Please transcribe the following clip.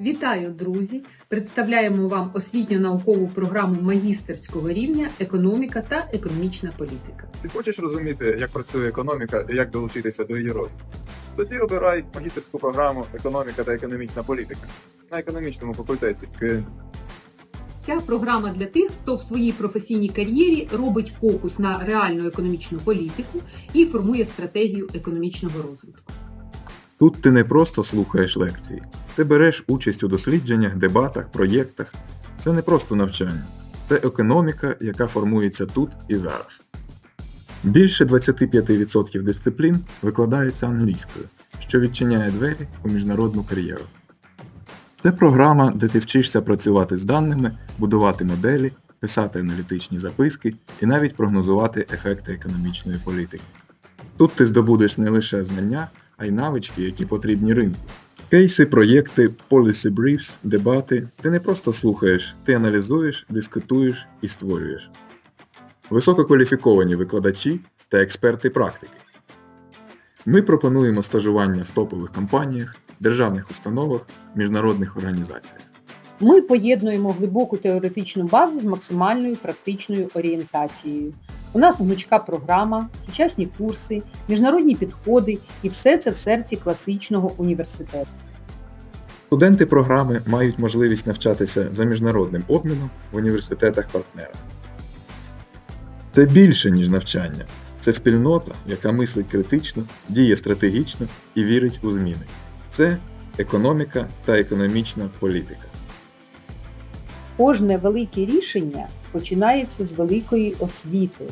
Вітаю, друзі! Представляємо вам освітньо-наукову програму магістерського рівня Економіка та економічна політика. Ти хочеш розуміти, як працює економіка і як долучитися до її розвитку? Тоді обирай магістерську програму Економіка та економічна політика на економічному факультеті КН. Ця програма для тих, хто в своїй професійній кар'єрі робить фокус на реальну економічну політику і формує стратегію економічного розвитку. Тут ти не просто слухаєш лекції, ти береш участь у дослідженнях, дебатах, проєктах. Це не просто навчання, це економіка, яка формується тут і зараз. Більше 25% дисциплін викладаються англійською, що відчиняє двері у міжнародну кар'єру. Це програма, де ти вчишся працювати з даними, будувати моделі, писати аналітичні записки і навіть прогнозувати ефекти економічної політики. Тут ти здобудеш не лише знання, а й навички, які потрібні ринку. Кейси, проєкти, policy briefs, дебати. Ти не просто слухаєш, ти аналізуєш, дискутуєш і створюєш. Висококваліфіковані викладачі та експерти практики. Ми пропонуємо стажування в топових компаніях, державних установах, міжнародних організаціях. Ми поєднуємо глибоку теоретичну базу з максимальною практичною орієнтацією. У нас гнучка програма, сучасні курси, міжнародні підходи і все це в серці класичного університету. Студенти програми мають можливість навчатися за міжнародним обміном в університетах-партнерах. Це більше, ніж навчання. Це спільнота, яка мислить критично, діє стратегічно і вірить у зміни. Це економіка та економічна політика. Кожне велике рішення починається з великої освіти.